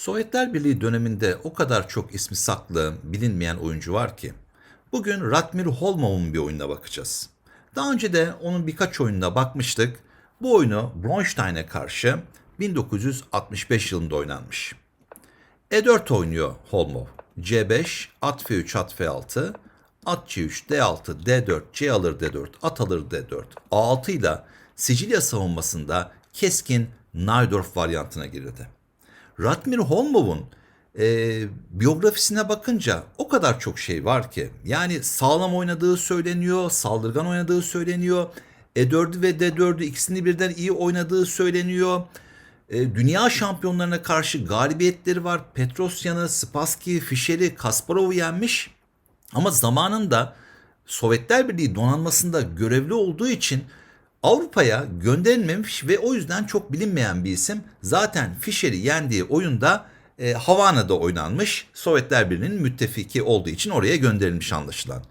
Sovyetler Birliği döneminde o kadar çok ismi saklı, bilinmeyen oyuncu var ki. Bugün Ratmir Holmov'un bir oyununa bakacağız. Daha önce de onun birkaç oyununa bakmıştık. Bu oyunu Bronstein'e karşı 1965 yılında oynanmış. E4 oynuyor Holmov. C5, at F3, at F6, at C3, D6, D4, C alır D4, at alır D4. A6 ile Sicilya savunmasında keskin Najdorf varyantına girdi. Ratmir Holmov'un e, biyografisine bakınca o kadar çok şey var ki. Yani sağlam oynadığı söyleniyor, saldırgan oynadığı söyleniyor. E4'ü ve D4'ü ikisini birden iyi oynadığı söyleniyor. E, dünya şampiyonlarına karşı galibiyetleri var. Petrosyan'ı, Spassky, Fischer'i, Kasparov'u yenmiş. Ama zamanında Sovyetler Birliği donanmasında görevli olduğu için Avrupa'ya gönderilmemiş ve o yüzden çok bilinmeyen bir isim. Zaten Fischer'i yendiği oyunda e, Havana'da oynanmış. Sovyetler Birliği'nin müttefiki olduğu için oraya gönderilmiş anlaşılan.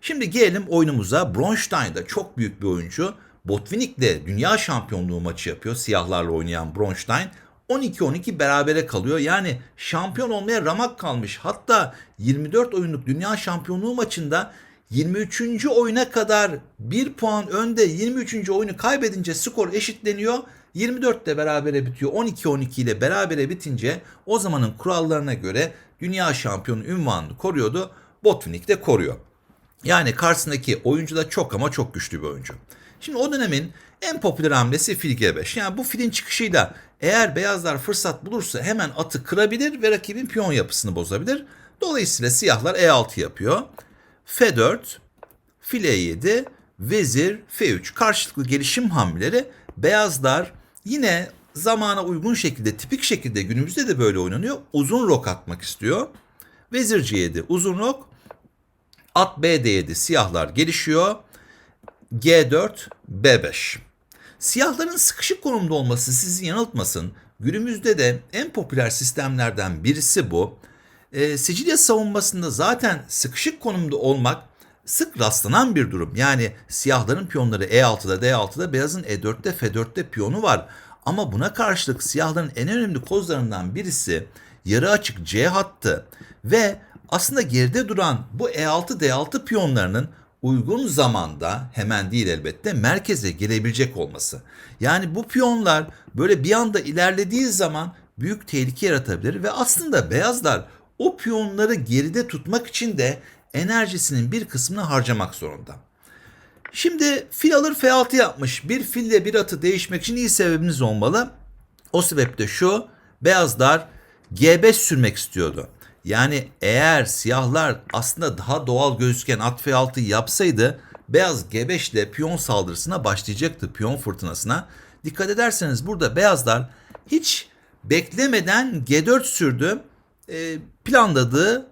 Şimdi gelelim oyunumuza. Bronstein de çok büyük bir oyuncu. Botvinnik'le dünya şampiyonluğu maçı yapıyor. Siyahlarla oynayan Bronstein. 12-12 berabere kalıyor. Yani şampiyon olmaya ramak kalmış. Hatta 24 oyunluk dünya şampiyonluğu maçında 23. oyuna kadar 1 puan önde 23. oyunu kaybedince skor eşitleniyor. 24 de berabere bitiyor. 12-12 ile berabere bitince o zamanın kurallarına göre dünya şampiyonu ünvanını koruyordu. Botvinnik de koruyor. Yani karşısındaki oyuncu da çok ama çok güçlü bir oyuncu. Şimdi o dönemin en popüler hamlesi fil G5. Yani bu filin çıkışıyla eğer beyazlar fırsat bulursa hemen atı kırabilir ve rakibin piyon yapısını bozabilir. Dolayısıyla siyahlar E6 yapıyor. F4, fil E7, vezir F3 karşılıklı gelişim hamleleri beyazlar yine zamana uygun şekilde tipik şekilde günümüzde de böyle oynanıyor. Uzun rok atmak istiyor. Vezir C7 uzun rok. At B D7 siyahlar gelişiyor. G4 B5. Siyahların sıkışık konumda olması sizi yanıltmasın. Günümüzde de en popüler sistemlerden birisi bu. E, Sicilya savunmasında zaten sıkışık konumda olmak sık rastlanan bir durum. Yani siyahların piyonları E6'da, D6'da, beyazın E4'te, F4'te piyonu var. Ama buna karşılık siyahların en önemli kozlarından birisi yarı açık C hattı ve aslında geride duran bu E6, D6 piyonlarının uygun zamanda hemen değil elbette merkeze gelebilecek olması. Yani bu piyonlar böyle bir anda ilerlediği zaman büyük tehlike yaratabilir ve aslında beyazlar o piyonları geride tutmak için de enerjisinin bir kısmını harcamak zorunda. Şimdi fil alır F6 yapmış. Bir fille bir atı değişmek için iyi sebebiniz olmalı. O sebep de şu. Beyazlar G5 sürmek istiyordu. Yani eğer siyahlar aslında daha doğal gözüken at F6 yapsaydı beyaz G5 ile piyon saldırısına başlayacaktı piyon fırtınasına. Dikkat ederseniz burada beyazlar hiç beklemeden G4 sürdü. E, planladığı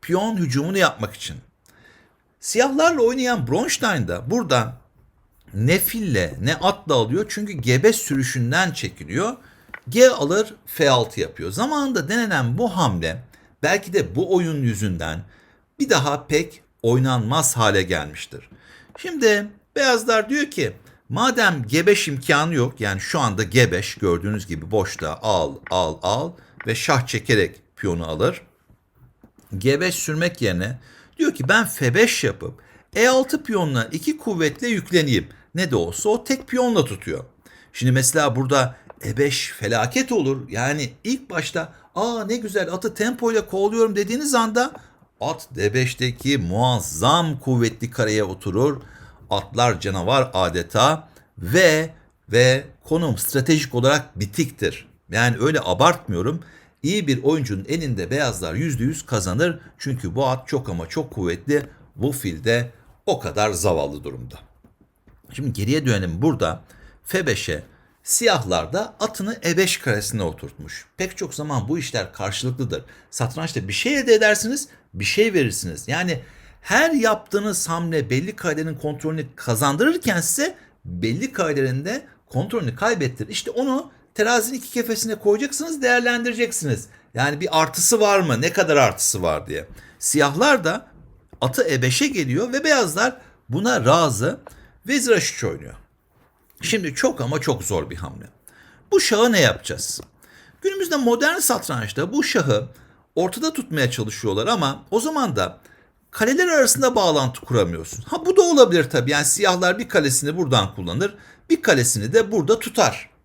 piyon hücumunu yapmak için. Siyahlarla oynayan Bronstein da buradan ne fille ne atla alıyor çünkü G5 sürüşünden çekiliyor. G alır F6 yapıyor. Zamanında denenen bu hamle belki de bu oyun yüzünden bir daha pek oynanmaz hale gelmiştir. Şimdi beyazlar diyor ki madem G5 imkanı yok yani şu anda G5 gördüğünüz gibi boşta al al al ve şah çekerek piyonu alır. G5 sürmek yerine diyor ki ben F5 yapıp E6 piyonuna iki kuvvetle yükleneyim. Ne de olsa o tek piyonla tutuyor. Şimdi mesela burada E5 felaket olur. Yani ilk başta aa ne güzel atı tempoyla kovalıyorum dediğiniz anda at D5'teki muazzam kuvvetli kareye oturur. Atlar canavar adeta ve ve konum stratejik olarak bitiktir. Yani öyle abartmıyorum. İyi bir oyuncunun elinde beyazlar %100 kazanır. Çünkü bu at çok ama çok kuvvetli. Bu fil de o kadar zavallı durumda. Şimdi geriye dönelim burada. F5'e siyahlar da atını E5 karesine oturtmuş. Pek çok zaman bu işler karşılıklıdır. Satrançta bir şey elde edersiniz, bir şey verirsiniz. Yani her yaptığınız hamle belli kaidenin kontrolünü kazandırırken size belli kaidenin de kontrolünü kaybettirir. İşte onu terazinin iki kefesine koyacaksınız, değerlendireceksiniz. Yani bir artısı var mı? Ne kadar artısı var diye. Siyahlar da atı E5'e geliyor ve beyazlar buna razı. Vezir H3 oynuyor. Şimdi çok ama çok zor bir hamle. Bu şahı ne yapacağız? Günümüzde modern satrançta bu şahı ortada tutmaya çalışıyorlar ama o zaman da kaleler arasında bağlantı kuramıyorsun. Ha bu da olabilir tabii. Yani siyahlar bir kalesini buradan kullanır, bir kalesini de burada tutar.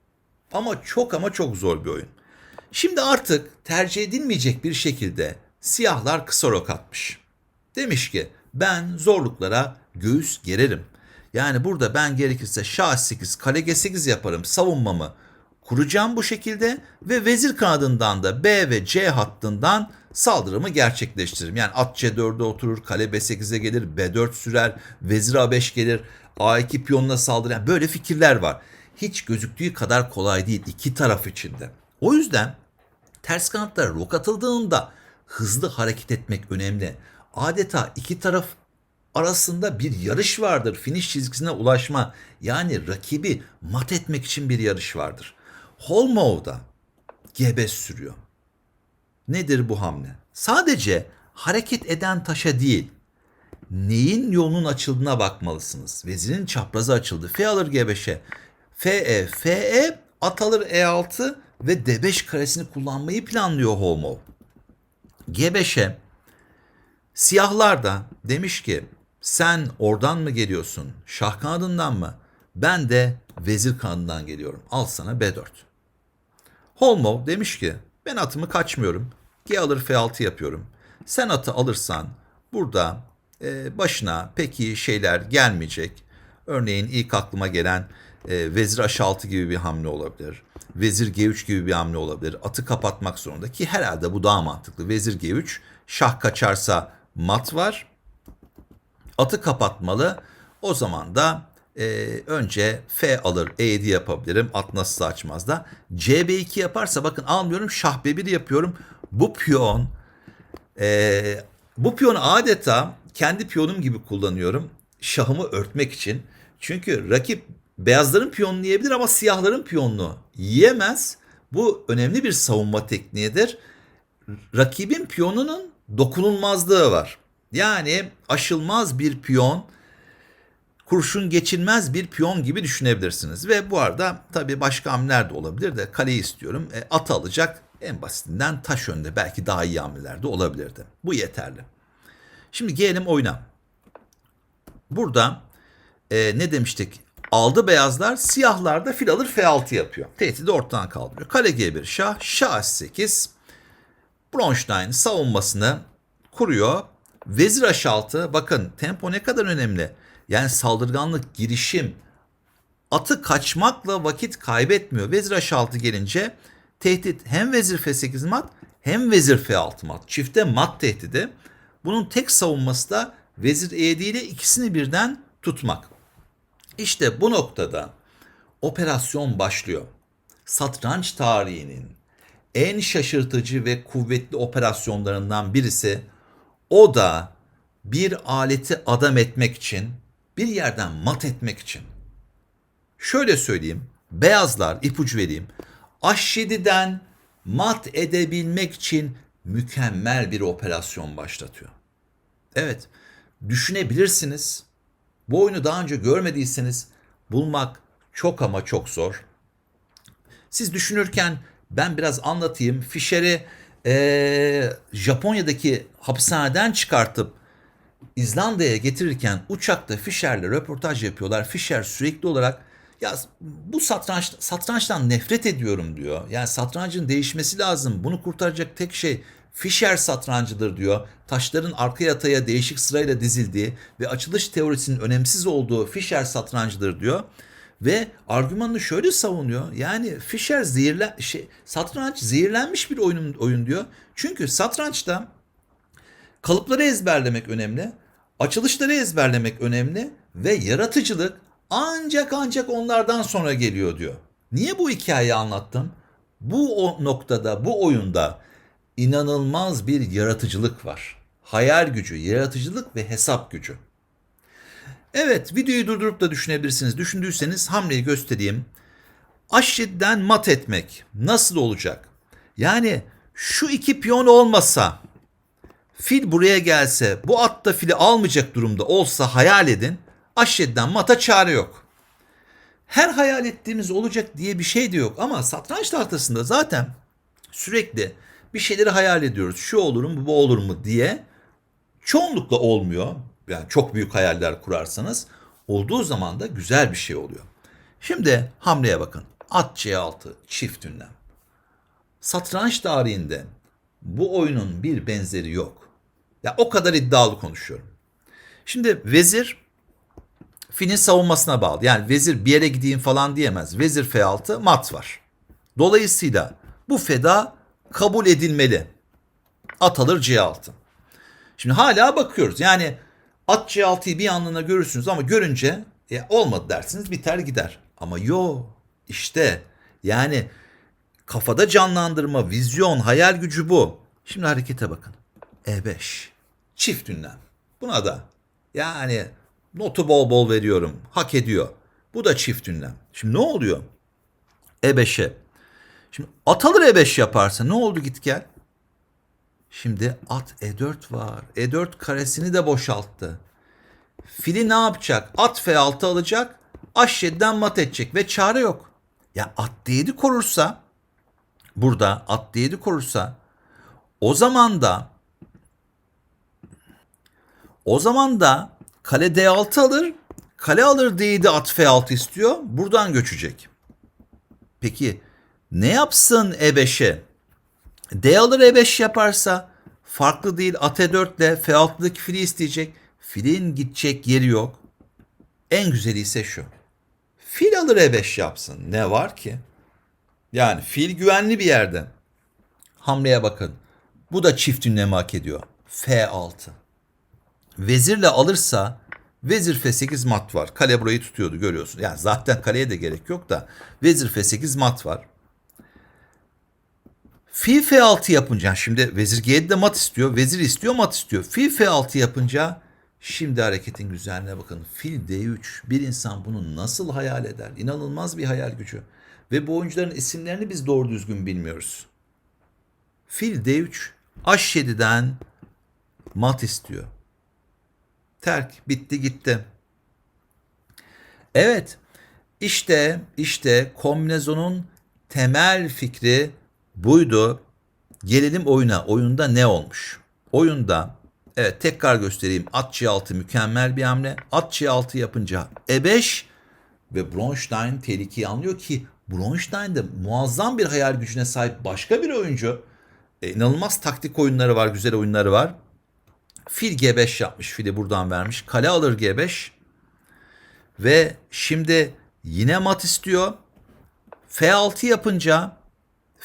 Ama çok ama çok zor bir oyun. Şimdi artık tercih edilmeyecek bir şekilde siyahlar kısa rok atmış. Demiş ki ben zorluklara göğüs gererim. Yani burada ben gerekirse şah 8, kale g8 yaparım savunmamı kuracağım bu şekilde ve vezir kanadından da B ve C hattından saldırımı gerçekleştiririm. Yani at C4'e oturur, kale B8'e gelir, B4 sürer, vezir A5 gelir, A2 piyonuna saldırır. Yani böyle fikirler var. Hiç gözüktüğü kadar kolay değil iki taraf içinde. O yüzden ters kanatlara rok atıldığında hızlı hareket etmek önemli. Adeta iki taraf arasında bir yarış vardır. Finish çizgisine ulaşma yani rakibi mat etmek için bir yarış vardır. Holmov'da gebe sürüyor. Nedir bu hamle? Sadece hareket eden taşa değil, neyin yolunun açıldığına bakmalısınız. Vezirin çaprazı açıldı. F alır G5'e. FE, FE at alır E6 ve D5 karesini kullanmayı planlıyor Holmov. G5'e siyahlar da demiş ki sen oradan mı geliyorsun? Şah kanadından mı? Ben de vezir kanadından geliyorum. Al sana B4. Holmov demiş ki ben atımı kaçmıyorum. G alır F6 yapıyorum. Sen atı alırsan burada e, başına pek iyi şeyler gelmeyecek. Örneğin ilk aklıma gelen e, vezir H6 gibi bir hamle olabilir. Vezir G3 gibi bir hamle olabilir. Atı kapatmak zorunda ki herhalde bu daha mantıklı. Vezir G3 şah kaçarsa mat var. Atı kapatmalı. O zaman da e, önce F alır E7 yapabilirim. At nasıl açmaz da. CB2 yaparsa bakın almıyorum şah B1 yapıyorum. Bu piyon e, bu piyonu adeta kendi piyonum gibi kullanıyorum. Şahımı örtmek için. Çünkü rakip beyazların piyonunu yiyebilir ama siyahların piyonunu yiyemez. Bu önemli bir savunma tekniğidir. Rakibin piyonunun dokunulmazlığı var. Yani aşılmaz bir piyon, kurşun geçilmez bir piyon gibi düşünebilirsiniz. Ve bu arada tabii başka hamleler de olabilir de kaleyi istiyorum. E, at alacak en basitinden taş önde belki daha iyi hamleler de olabilirdi. Bu yeterli. Şimdi gelelim oyuna. Burada e, ne demiştik? Aldı beyazlar, siyahlar da fil alır F6 yapıyor. Tehdidi ortadan kaldırıyor. Kale G1 şah, şah 8. Bronstein savunmasını kuruyor. Vezir H6 bakın tempo ne kadar önemli. Yani saldırganlık, girişim, atı kaçmakla vakit kaybetmiyor. Vezir H6 gelince tehdit hem vezir F8 mat hem vezir F6 mat. Çifte mat tehdidi. Bunun tek savunması da vezir E7 ile ikisini birden tutmak. İşte bu noktada operasyon başlıyor. Satranç tarihinin en şaşırtıcı ve kuvvetli operasyonlarından birisi o da bir aleti adam etmek için, bir yerden mat etmek için. Şöyle söyleyeyim, beyazlar ipucu vereyim. H7'den mat edebilmek için mükemmel bir operasyon başlatıyor. Evet, düşünebilirsiniz. Bu oyunu daha önce görmediyseniz bulmak çok ama çok zor. Siz düşünürken ben biraz anlatayım. Fischer'i eee, Japonya'daki hapishaneden çıkartıp İzlanda'ya getirirken uçakta Fischer'le röportaj yapıyorlar. Fischer sürekli olarak ya bu satranç satrançtan nefret ediyorum diyor. Yani satrancın değişmesi lazım. Bunu kurtaracak tek şey Fischer satrancıdır diyor. Taşların arka yataya değişik sırayla dizildiği ve açılış teorisinin önemsiz olduğu Fischer satrancıdır diyor. Ve argümanını şöyle savunuyor. Yani Fischer zehirlen şey satranç zehirlenmiş bir oyun oyun diyor. Çünkü satrançta kalıpları ezberlemek önemli. Açılışları ezberlemek önemli ve yaratıcılık ancak ancak onlardan sonra geliyor diyor. Niye bu hikayeyi anlattım? Bu noktada, bu oyunda inanılmaz bir yaratıcılık var. Hayal gücü, yaratıcılık ve hesap gücü. Evet, videoyu durdurup da düşünebilirsiniz. Düşündüyseniz hamleyi göstereyim. Aşidden mat etmek nasıl olacak? Yani şu iki piyon olmasa, fil buraya gelse, bu at da fili almayacak durumda olsa hayal edin. Aşidden mata çare yok. Her hayal ettiğimiz olacak diye bir şey de yok ama satranç tahtasında zaten sürekli bir şeyleri hayal ediyoruz. Şu olur mu, bu olur mu diye. Çoğunlukla olmuyor. Yani çok büyük hayaller kurarsanız olduğu zaman da güzel bir şey oluyor. Şimdi hamleye bakın. At C6 çift ünlem. Satranç tarihinde bu oyunun bir benzeri yok. Ya o kadar iddialı konuşuyorum. Şimdi vezir filin savunmasına bağlı. Yani vezir bir yere gideyim falan diyemez. Vezir F6 mat var. Dolayısıyla bu feda kabul edilmeli. At alır C6. Şimdi hala bakıyoruz. Yani at C6'yı bir anlığına görürsünüz ama görünce e, olmadı dersiniz biter gider. Ama yo işte yani kafada canlandırma, vizyon, hayal gücü bu. Şimdi harekete bakın. E5. Çift ünlem. Buna da yani notu bol bol veriyorum. Hak ediyor. Bu da çift ünlem. Şimdi ne oluyor? E5'e. Şimdi at alır E5 yaparsa ne oldu git gel? Şimdi at E4 var. E4 karesini de boşalttı. Fili ne yapacak? At F6 alacak. H7'den mat edecek ve çare yok. Ya at D7 korursa burada at D7 korursa o zaman da o zaman da kale D6 alır. Kale alır D7 at F6 istiyor. Buradan göçecek. Peki ne yapsın E5'e? D alır E5 yaparsa farklı değil at E4 ile F6'daki fili isteyecek. Filin gidecek yeri yok. En güzeli ise şu. Fil alır E5 yapsın. Ne var ki? Yani fil güvenli bir yerde. Hamleye bakın. Bu da çift ünlemi hak ediyor. F6. Vezirle alırsa vezir F8 mat var. Kale burayı tutuyordu görüyorsun. Yani zaten kaleye de gerek yok da vezir F8 mat var. Fil F6 yapınca şimdi vezir G7'de mat istiyor. Vezir istiyor mat istiyor. Fil F6 yapınca şimdi hareketin güzelliğine bakın. Fil D3 bir insan bunu nasıl hayal eder? İnanılmaz bir hayal gücü. Ve bu oyuncuların isimlerini biz doğru düzgün bilmiyoruz. Fil D3 H7'den mat istiyor. Terk bitti gitti. Evet işte işte kombinezonun temel fikri buydu. Gelelim oyuna. Oyunda ne olmuş? Oyunda evet tekrar göstereyim. At C6 mükemmel bir hamle. At C6 yapınca E5 ve Bronstein tehlikeyi anlıyor ki Bronstein de muazzam bir hayal gücüne sahip başka bir oyuncu. E, inanılmaz taktik oyunları var, güzel oyunları var. Fil G5 yapmış. Fili buradan vermiş. Kale alır G5. Ve şimdi yine mat istiyor. F6 yapınca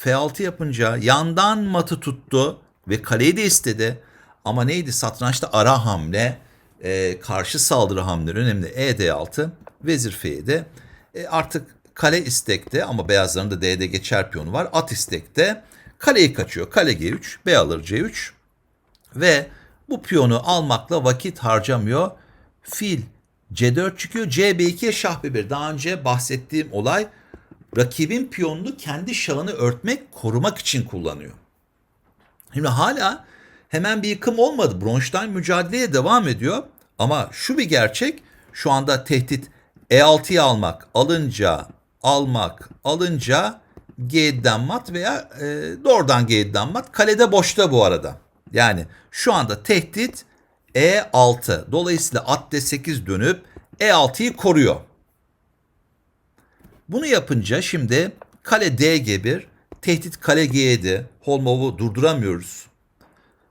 F6 yapınca yandan matı tuttu ve kaleyi de istedi. Ama neydi? Satrançta ara hamle, e, karşı saldırı hamleleri önemli. E D6, vezir F7. E, artık kale istekte ama beyazların da D'de geçer piyonu var. At istekte. Kaleyi kaçıyor. Kale G3, B alır C3 ve bu piyonu almakla vakit harcamıyor. Fil C4 çıkıyor. CB2'ye şah B1. Daha önce bahsettiğim olay rakibin piyonunu kendi şahını örtmek, korumak için kullanıyor. Şimdi hala hemen bir yıkım olmadı. Bronstein mücadeleye devam ediyor. Ama şu bir gerçek. Şu anda tehdit E6'yı almak, alınca, almak, alınca G7'den mat veya e, doğrudan G7'den mat. Kalede boşta bu arada. Yani şu anda tehdit E6. Dolayısıyla at D8 dönüp E6'yı koruyor. Bunu yapınca şimdi kale D1, tehdit kale G7. Holmov'u durduramıyoruz.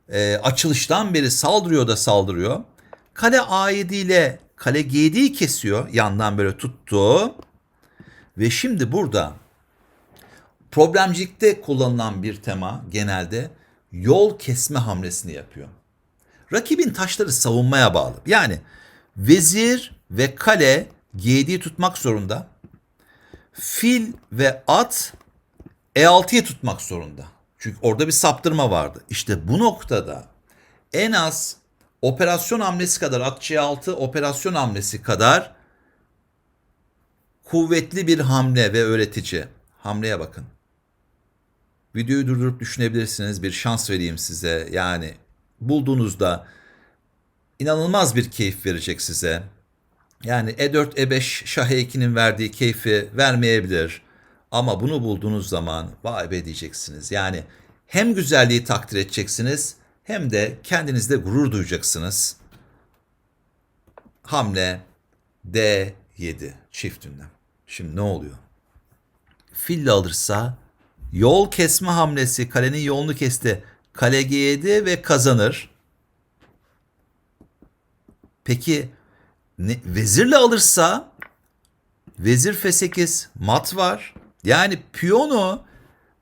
E, açılıştan beri saldırıyor da saldırıyor. Kale A7 ile kale G7'yi kesiyor. Yandan böyle tuttu. Ve şimdi burada problemcilikte kullanılan bir tema genelde yol kesme hamlesini yapıyor. Rakibin taşları savunmaya bağlı. Yani vezir ve kale G7'yi tutmak zorunda. Fil ve at E6'yı tutmak zorunda. Çünkü orada bir saptırma vardı. İşte bu noktada en az operasyon hamlesi kadar at C6 operasyon hamlesi kadar kuvvetli bir hamle ve öğretici. Hamleye bakın. Videoyu durdurup düşünebilirsiniz. Bir şans vereyim size. Yani bulduğunuzda inanılmaz bir keyif verecek size. Yani E4, E5 şah E2'nin verdiği keyfi vermeyebilir. Ama bunu bulduğunuz zaman vay be diyeceksiniz. Yani hem güzelliği takdir edeceksiniz hem de kendinizde gurur duyacaksınız. Hamle D7 çift ünlem. Şimdi ne oluyor? Fille alırsa yol kesme hamlesi kalenin yolunu kesti. Kale G7 ve kazanır. Peki ne, vezirle alırsa vezir F8 mat var. Yani piyonu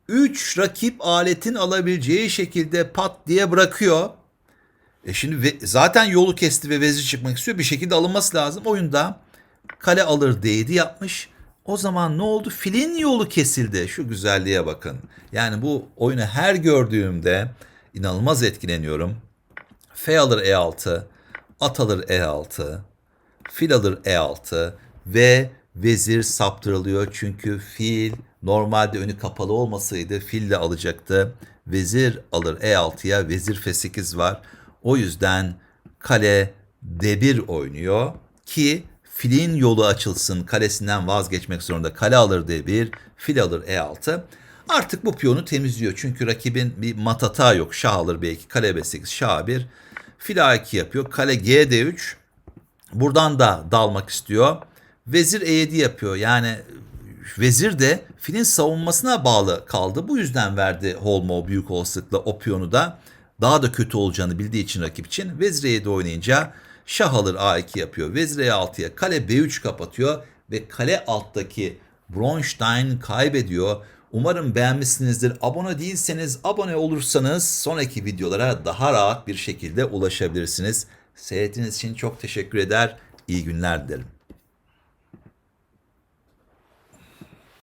3 rakip aletin alabileceği şekilde pat diye bırakıyor. E şimdi ve, zaten yolu kesti ve vezir çıkmak istiyor. Bir şekilde alınması lazım. Oyunda kale alır D7 yapmış. O zaman ne oldu? Filin yolu kesildi. Şu güzelliğe bakın. Yani bu oyunu her gördüğümde inanılmaz etkileniyorum. F alır E6, at alır E6, fil alır E6 ve vezir saptırılıyor. Çünkü fil normalde önü kapalı olmasaydı fil de alacaktı. Vezir alır E6'ya, vezir F8 var. O yüzden kale D1 oynuyor ki filin yolu açılsın. Kalesinden vazgeçmek zorunda. Kale alır D1, fil alır E6. Artık bu piyonu temizliyor. Çünkü rakibin bir matata yok. Şah alır B2, kale B8, şah 1. Fil A2 yapıyor. Kale G3. Buradan da dalmak istiyor. Vezir E7 yapıyor. Yani vezir de filin savunmasına bağlı kaldı. Bu yüzden verdi Holmo büyük olasılıkla o piyonu da daha da kötü olacağını bildiği için rakip için vezir E7 oynayınca şah alır A2 yapıyor. Vezir E6'ya kale B3 kapatıyor ve kale alttaki Bronstein kaybediyor. Umarım beğenmişsinizdir. Abone değilseniz abone olursanız sonraki videolara daha rahat bir şekilde ulaşabilirsiniz. Seyrettiğiniz için çok teşekkür eder. İyi günler dilerim.